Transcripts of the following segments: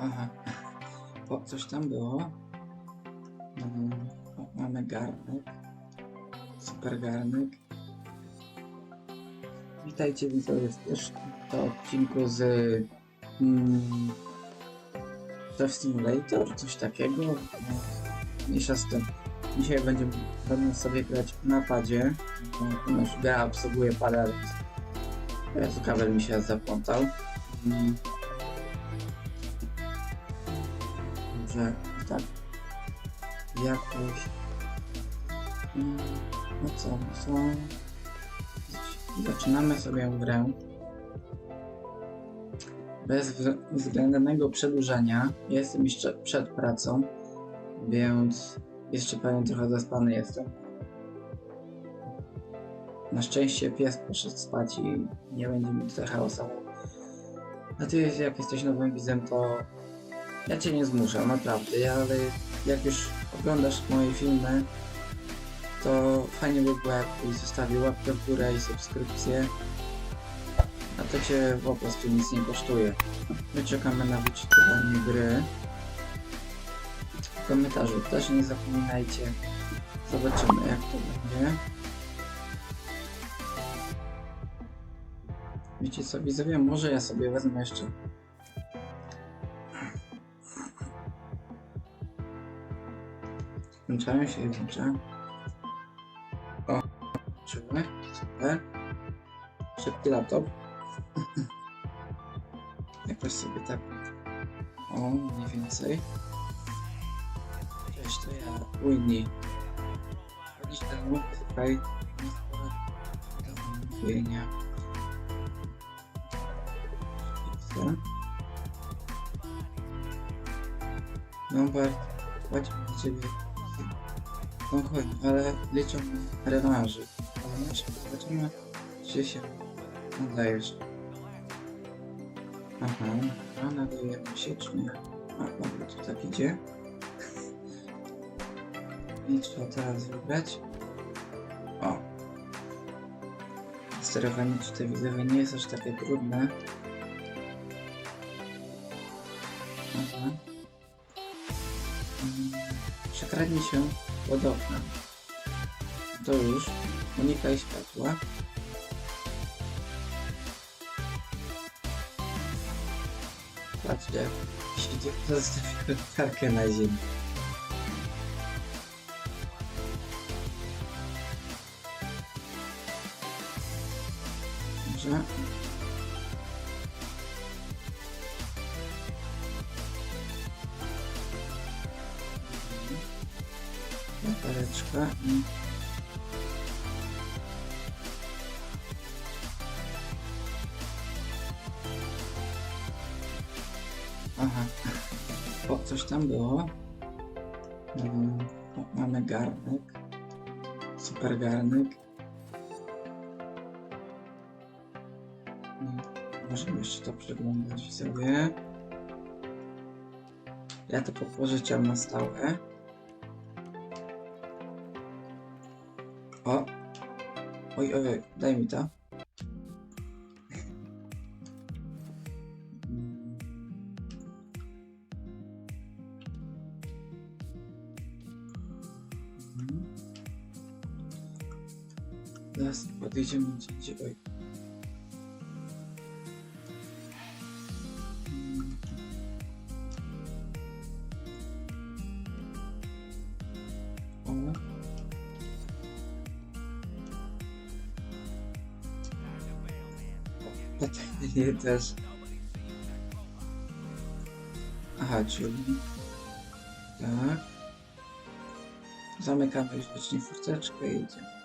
Aha. O, coś tam było. Mm, o, mamy garnek. Super garnek. Witajcie widzowie w pierwszym to odcinku z mm, Simulator, coś takiego. Mniejsza z tym. Dzisiaj będziemy, sobie grać na padzie. Ponieważ gra obsługuje więc Jezu, kabel mi się zaplątał. Mm. Dobrze, tak. Jakoś. Mm, No co, no co? Zaczynamy sobie grę. Bez wz- względnego przedłużania. Ja Jestem jeszcze przed pracą, więc jeszcze pewnie trochę zaspany jestem. Na szczęście pies poszedł spać i nie będzie mi tutaj hałasował. A ty, jak jesteś nowym widzem, to ja cię nie zmuszam, naprawdę, ale jak już oglądasz moje filmy, to fajnie by było, jakbyś zostawił łapkę w górę i subskrypcję. A to cię po prostu nic nie kosztuje. My czekamy na wyczytywanie gry. W komentarzu też nie zapominajcie. Zobaczymy jak to będzie. Wiecie co, widzowie, może ja sobie wezmę jeszcze Włączają się i włącza. O, czuły, super. Szybki laptop. Jakoś sobie tak. O, mniej więcej. Cześć, to ja, Winnie. Chodzić temu, tutaj. Do mówienia. Co? No, Bart, chodź do ciebie. Chodź, ale liczą rewanży. Jeszcze zobaczymy, czy się nadajesz. Aha, a nadajemy się, czy nie? A, dobra, to tak idzie. I trzeba teraz wybrać. O. Sterowanie tutaj widzowie nie jest aż takie trudne. Aha. Mm, Przekradnij się oknem. To już. Unikaj światła. Patrzcie, siedzi, zostawił karkę na ziemi. Mamy garnek. Super garnek. Mm, Możemy jeszcze to przeglądać sobie. Ja to popożyczam na stałe. O! Oj, oj, oj, daj mi to. Podejdziemy gdzie indziej. Oj. Pytanie też. Aha, czyli... Tak. Zamykamy już wiecznie furteczkę i idziemy.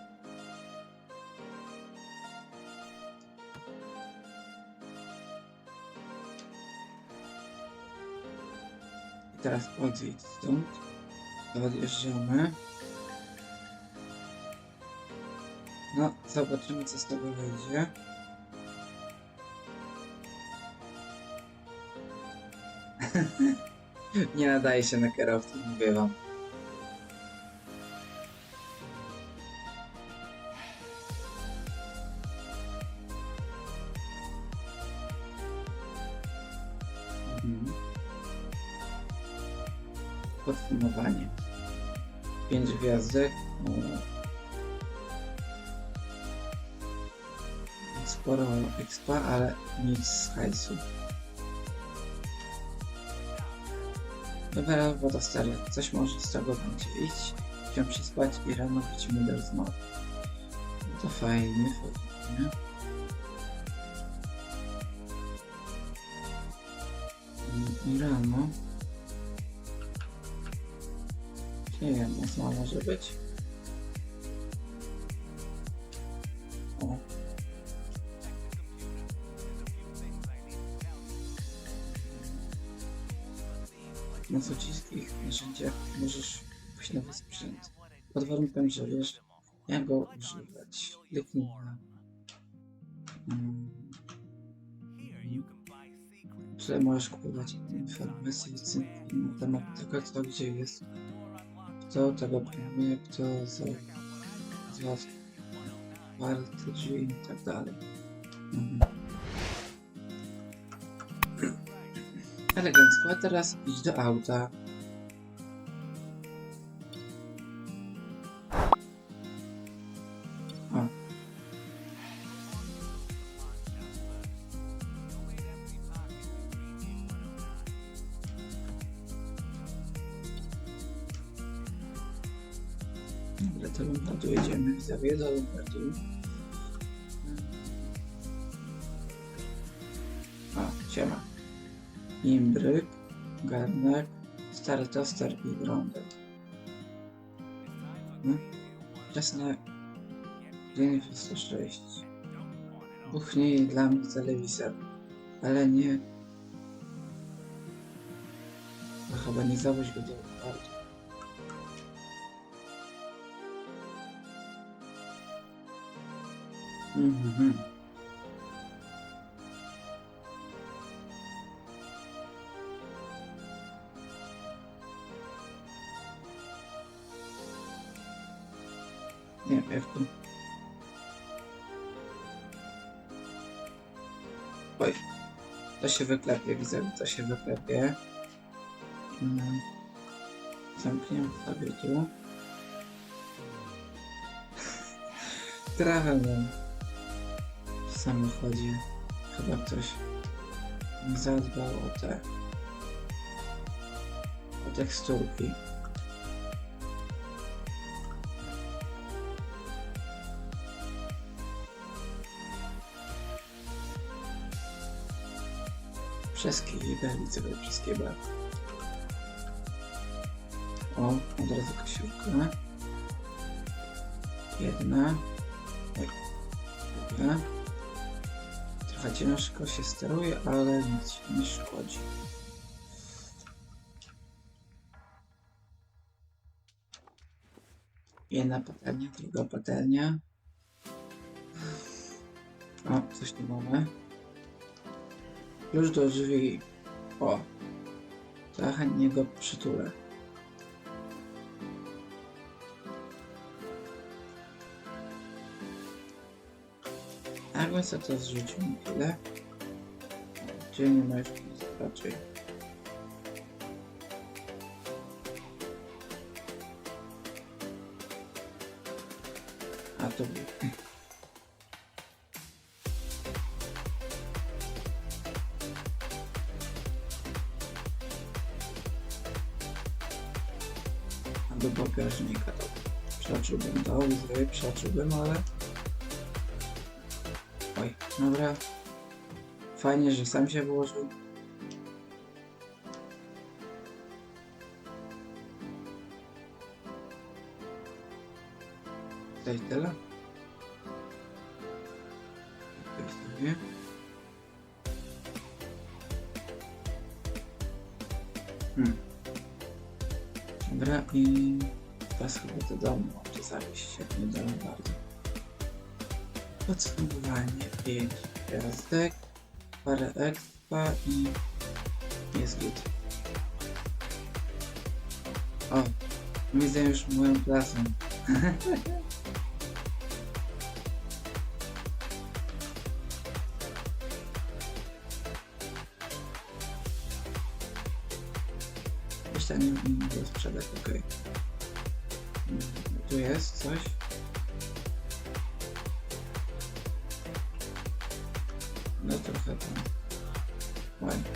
Teraz odjedź stąd. Odjeżdżamy. No, zobaczymy co z tego wyjdzie. Nie nadaje się na kierowcę, mówię wam. Podsumowanie. 5 gwiazdek. o, Sporo expa, ale nic z hajsu. Dobra, woda stary, coś może z tego będzie. Idź się przespać i rano wrócimy do rozmowy. No to fajnie, fajnie. I rano. Nie wiem, ósma może być. O. Na wszystkich narzędziach możesz kupić nowy sprzęt. Pod warunkiem, że wiesz, jak go używać. Kliknij na... Tutaj możesz kupować informacje na temat tego, co gdzie jest, kto tego za, za otwarte drzwi i tak dalej. Mhm. Elegancko, a teraz idź do auta. O, siema. Imbryk, garnek, stary toster i brądek. No. Czas na dzień 106. Buchnie dla mnie telewizor, ale nie... No chyba nie zawoź go do Lombardu. Mhm. Oj, to się wyklepie, widzę, to się wyklepie. Mm. Zamkniemy sobie tu. Trawę mam w samochodzie. Chyba ktoś zadbał o te o teksturki. Przez kibel, widzę przez kibel. O, od razu kasiurka. Jedna. Druga. Trochę ciężko się steruje, ale nic nie szkodzi. Jedna patelnia, druga patelnia. O, coś tu mamy. Już do drzwi. O. To ja chętnie go przytulę. Jakbym sobie to zrzucił na chwilę. Gdzie nie ma już raczej. A to był. Bagażnika to, łzy przeoczyłbym, ale... Oj, dobra. Fajnie, że sam się włożył. Tutaj tyle. Tutaj. Hmm. Dobra i teraz chyba do domu może zawieźć, jak nie damy bardzo. Podsumowanie 5 gwiazdek, parę expa i jest git. O, widzę już moją klasę. Tam nie, mogę sprzedać, okej. Mm, Tu jest coś. No trochę tam. Ładnie.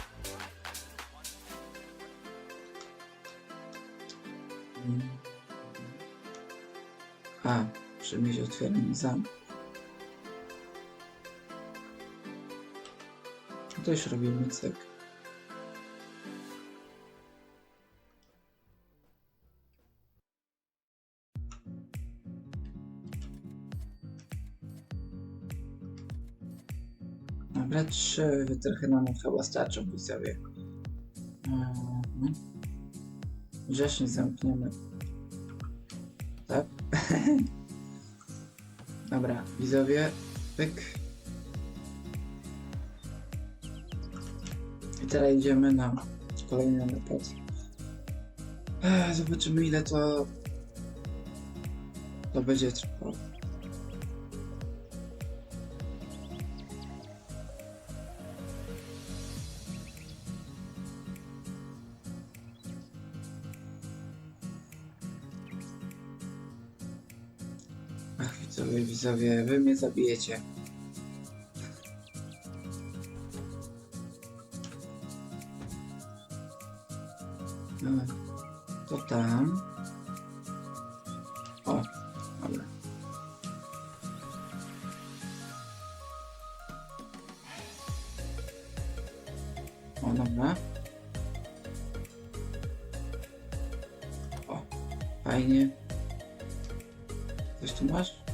A, przy się otwieram zamk. To już robimy cyk. Trzy wytrychy nam chyba starczą widzowie. Wrześniu zamkniemy. Tak? Dobra, widzowie, pyk. I teraz idziemy na kolejny napad. Ech, Zobaczymy ile to to będzie trwało. Widzowie, wy mnie zabijecie. To tam. O, dobra. O, dobra. O, fajnie. Coś tu masz?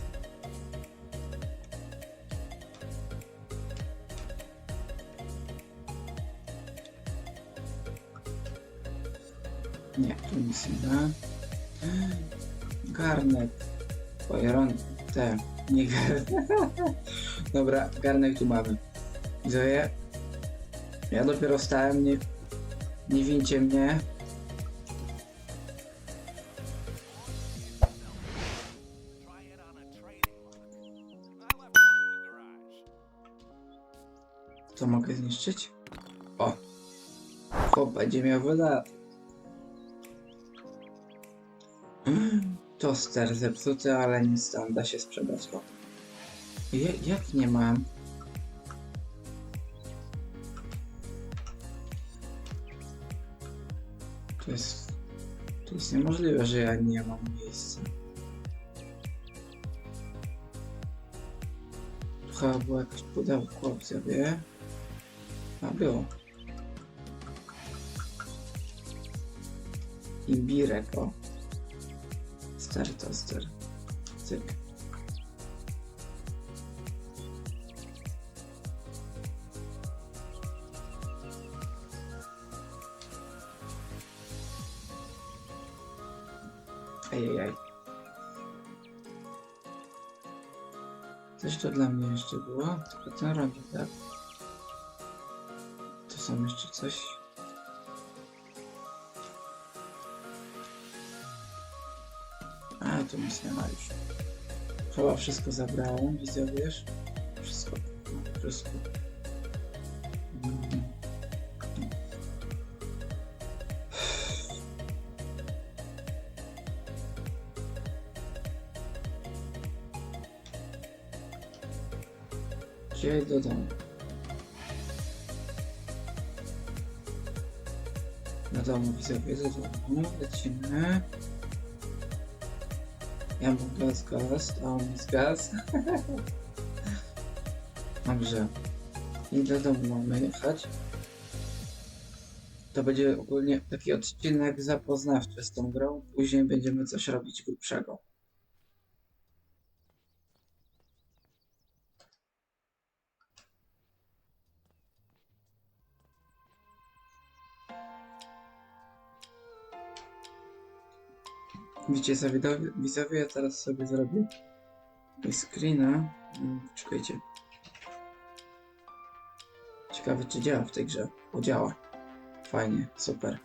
Da. Garnek. Pojeron... Te. Nie garnek. Dobra, garnek tu mamy. Widzowie. Ja dopiero wstałem, nie... Nie wincie mnie. Co mogę zniszczyć? O! Chłop będzie miał woda. Toster zepsuty, ale nic tam da się sprzedać. Je, jak nie mam? To jest... To jest niemożliwe, że ja nie mam miejsca. Tu chyba było jakieś pudełko w sobie. A było. Imbirek, o. Stary toster. Cyk. Ejejej. Coś to dla mnie jeszcze było, tylko ten robi, tak? To są jeszcze coś. Tu nic nie ma już. Chyba wszystko zabrałem, widzę, wiesz? Wszystko. Wszystko. Gdzie do domu? Na domu widzowie, do domu. Lecimy. Ja a on jest gaz. Dobrze. I do domu mamy jechać. To będzie ogólnie taki odcinek zapoznawczy z tą grą. Później będziemy coś robić grubszego. Widzicie sobie, widzowie, ja teraz sobie zrobię screena. Mm, Czekajcie. Ciekawe, czy działa w tej grze. O, działa. Fajnie, super.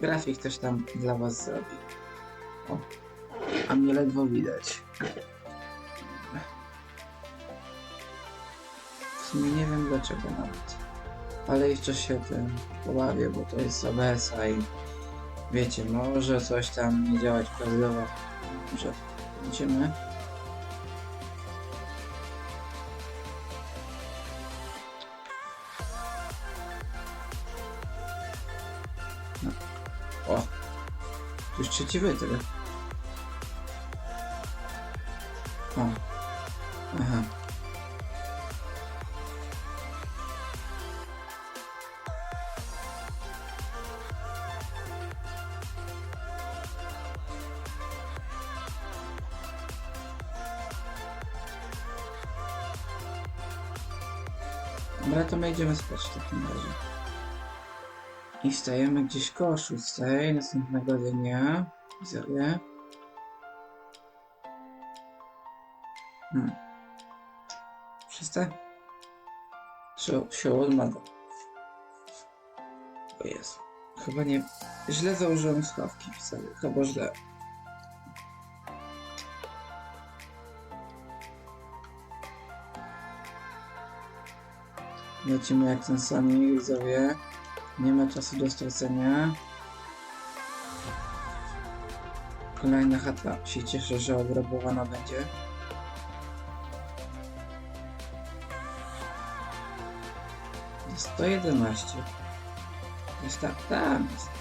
Grafik też tam dla was zrobi. O. A mnie ledwo widać. sumie nie wiem dlaczego nawet. Ale jeszcze się tym pobawię, bo to jest OBS-a i wiecie, może coś tam nie działać prawidłowo. Może będziemy. No. O! To już trzeci wytrych. O. spać w takim razie. I wstajemy gdzieś koło szóstej następnego dnia. Widzowie. Hmm. Szóste? Czy siódma? O jest. Chyba nie... Źle założyłem słuchawki wcale. Chyba źle. Lecimy jak ten sami widzowie. Nie ma czasu do stracenia. Kolejna chata. Się cieszę, że obrabowana będzie. Jest 111. Jest tak, tam jest.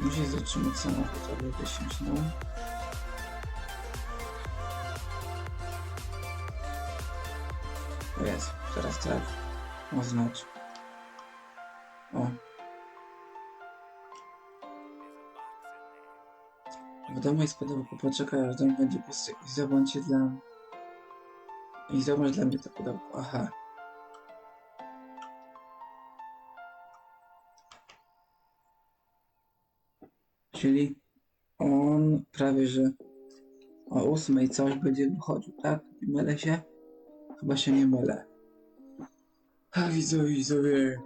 Musi zatrzymać samochód, aby wysiąść, no. Jest, teraz tak. Oznacz. O. W domu jest pudełko, poczekaj aż dom będzie pusty i zobaczcie dla... I zobacz dla mnie to pudełko, aha. Czyli on prawie, że o ósmej coś będzie wychodził, tak? Nie mylę się? Chyba się nie mylę. A widzowie, widzowie,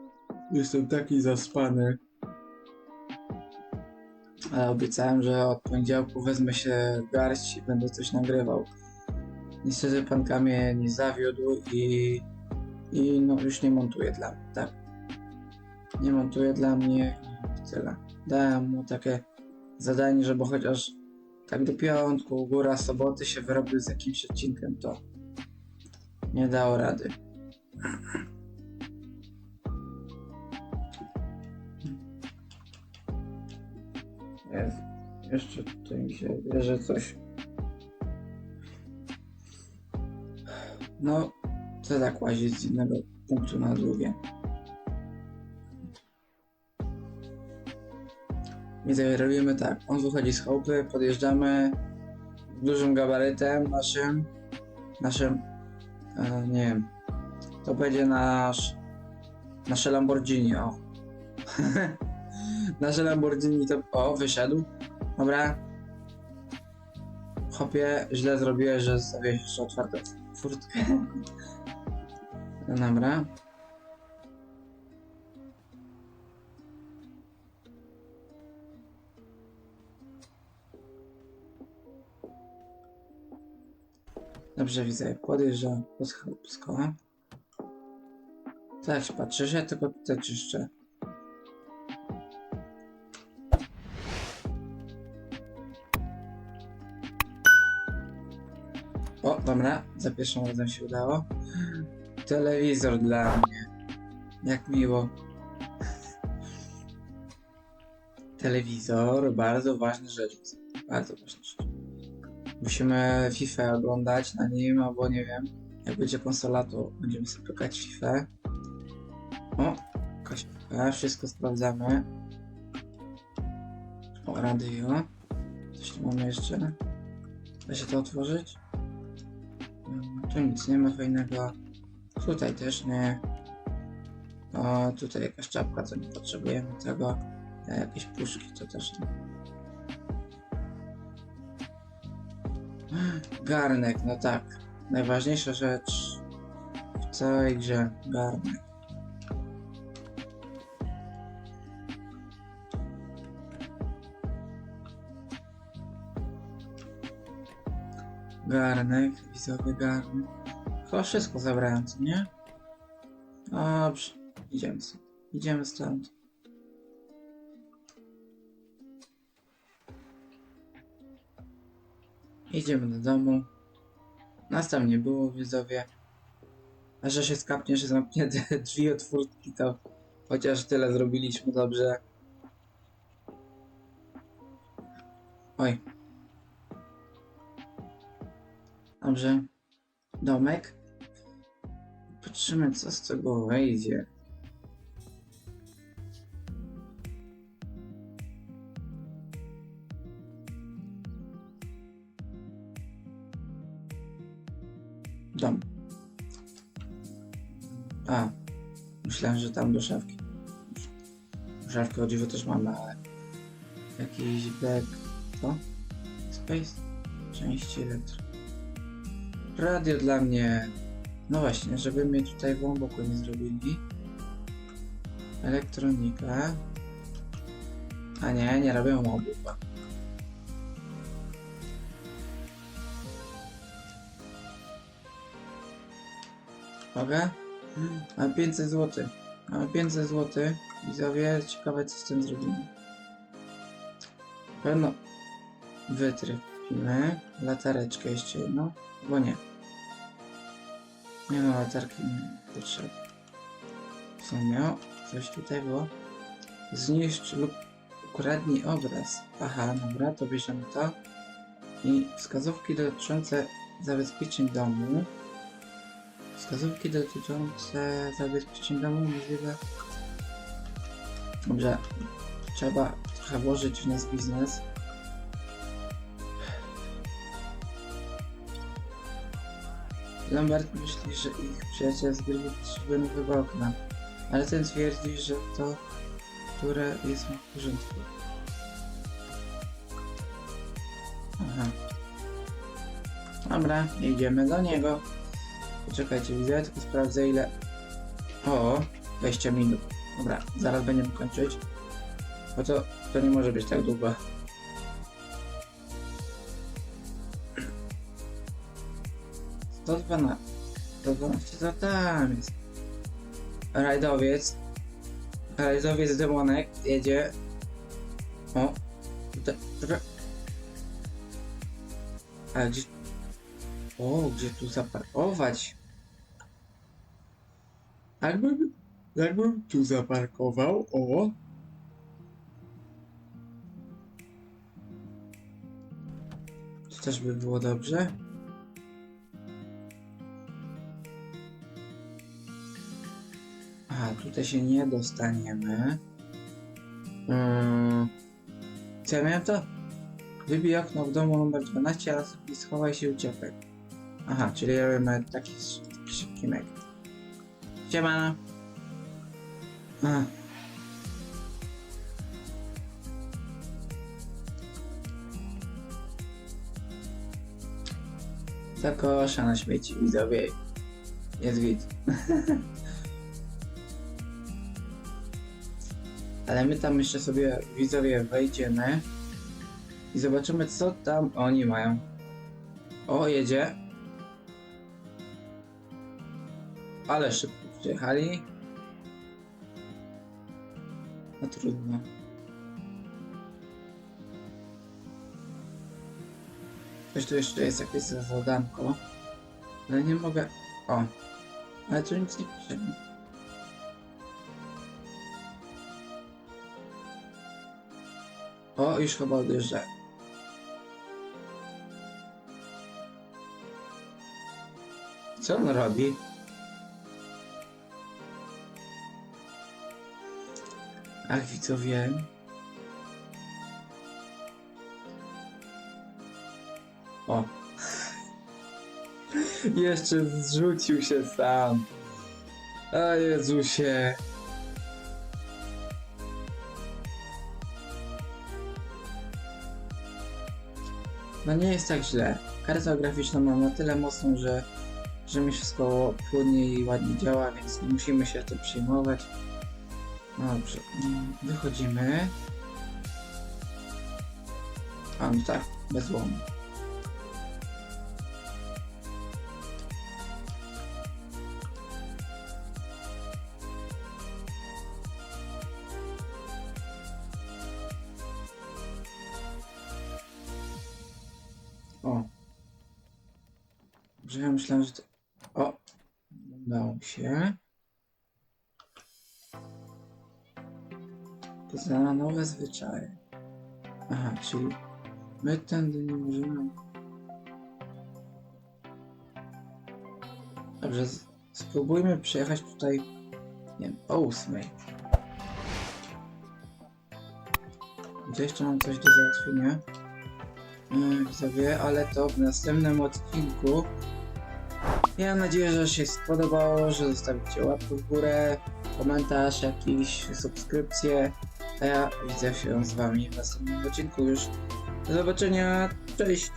jestem taki zaspany. Ale obiecałem, że od poniedziałku wezmę się garść i będę coś nagrywał. Niestety pan Kamie nie zawiódł i, i no już nie montuje dla mnie, tak. Nie montuje dla mnie i tyle. Dałem mu takie zadanie, żeby chociaż tak do piątku, góra soboty się wyrobił z jakimś odcinkiem, to nie dało rady. Jeszcze tutaj mi się bierze coś. No, to tak łazić z jednego punktu na drugie. Widzę, robimy tak. On wychodzi z chałupy, podjeżdżamy dużym gabarytem naszym. Naszym. E, nie wiem. To będzie nasz. Nasze Lamborghini, o. nasze Lamborghini to. O, wyszedł. Dobra. Chopie, źle zrobiłeś, że zostawiłeś jeszcze otwartą furtkę. Dobra. Dobrze widzę, podjeżdżam pod chalupsko. Tak się patrzysz, ja tylko tutaj czyszczę. O, dobra, za pierwszym razem się udało. Telewizor dla mnie. Jak miło. Telewizor, bardzo ważna rzecz. Bardzo ważna rzecz. Musimy FIFA oglądać na nim, albo nie wiem. Jak będzie konsola, to będziemy sobie pykać FIFA. O, jakaś wszystko sprawdzamy. O, radio. Coś tu mamy jeszcze. Da się to otworzyć? Mm, Tu nic nie ma fajnego. Tutaj też nie. O, tutaj jakaś czapka, co nie potrzebujemy tego. A jakieś puszki to też nie. Garnek, no tak. Najważniejsza rzecz w całej grze. Garnek. Garnek, wizowy garnek. Chyba wszystko zabrałem, co nie? Dobrze, idziemy stąd. Idziemy stąd. Idziemy do domu. Nas tam nie było, widzowie. A że się skapnie, że zamknięte drzwi od furtki, to chociaż tyle zrobiliśmy dobrze. Oj. Dobrze. Domek. Patrzymy, co z tego wejdzie. Dom. A, myślałem, że tam do szafki. Szafkę o dziwo też mamy, ale jakiś back... Co? Space? Części elektro. Radio dla mnie... No właśnie, żeby mnie tutaj głęboko nie zrobili. Elektronika. A nie, nie robią obuwa. Mogę? Mam 500 zł. Mam 500 zł. Widzowie, ciekawe co z tym zrobimy. Pewno wytrypimy. Latareczkę jeszcze jedną. Bo nie. Nie no, latarki nie potrzeba. W sumie, o, coś tutaj było. Zniszcz lub ukradnij obraz. Aha, dobra, to bierzemy to. I wskazówki dotyczące zabezpieczeń domu. Wskazówki dotyczące zabezpieczeń domu możliwe. Dobrze, trzeba trochę włożyć w nas biznes. Lambert myśli, że ich przyjaciel potrzebuje nowego okna, ale ten twierdzi, że to, które jest w porządku. Aha. Dobra, idziemy do niego. Poczekajcie, widzę, tylko sprawdzę ile... O, 20 minut. Dobra, zaraz będziemy kończyć. Bo to, to nie może być tak długo. To 12. To 12 to tam jest. Rajdowiec. Rajdowiec demonek jedzie. O. Tutaj. A gdzie... O, gdzie tu zaparkować? Jakbym, jakbym tu zaparkował, o. Też by było dobrze. Aha, tutaj się nie dostaniemy. Hmm. Co ja miałem to? Wybij okno w domu numer 12 a schowaj się uciekaj. Aha, czyli robimy taki, szybki mek. Siemano. A. To kosza śmieci widzowie. Jest git. Ale my tam jeszcze sobie widzowie wejdziemy i zobaczymy co tam oni mają. O, jedzie. Ale szybko przyjechali. No trudno. Coś tu jeszcze jest jakieś zadanko. Ale nie mogę. O. Ale tu nic nie pisze. O, już chyba odjeżdża. Co on robi? Ach, widzowie. O. Jeszcze zrzucił się sam. A Jezusie. No nie jest tak źle. Karta graficzna mam na tyle mocną, że, że mi wszystko płynnie i ładnie działa, więc nie musimy się tym przyjmować. Dobrze, wychodzimy. A, no tak, bez łomu. O. Że ja myślałem, że to... O! Udało się. Poznana nowe zwyczaje. Aha, czyli my tędy nie możemy... Dobrze, spróbujmy przejechać tutaj, nie wiem, o ósmej. Gdzie jeszcze mam coś do załatwienia? Widzowie, ale to w następnym odcinku. Ja mam nadzieję, że się spodobało, że zostawicie łapkę w górę, komentarz jakiś, subskrypcję. A ja widzę się z wami w następnym odcinku już. Do zobaczenia, cześć!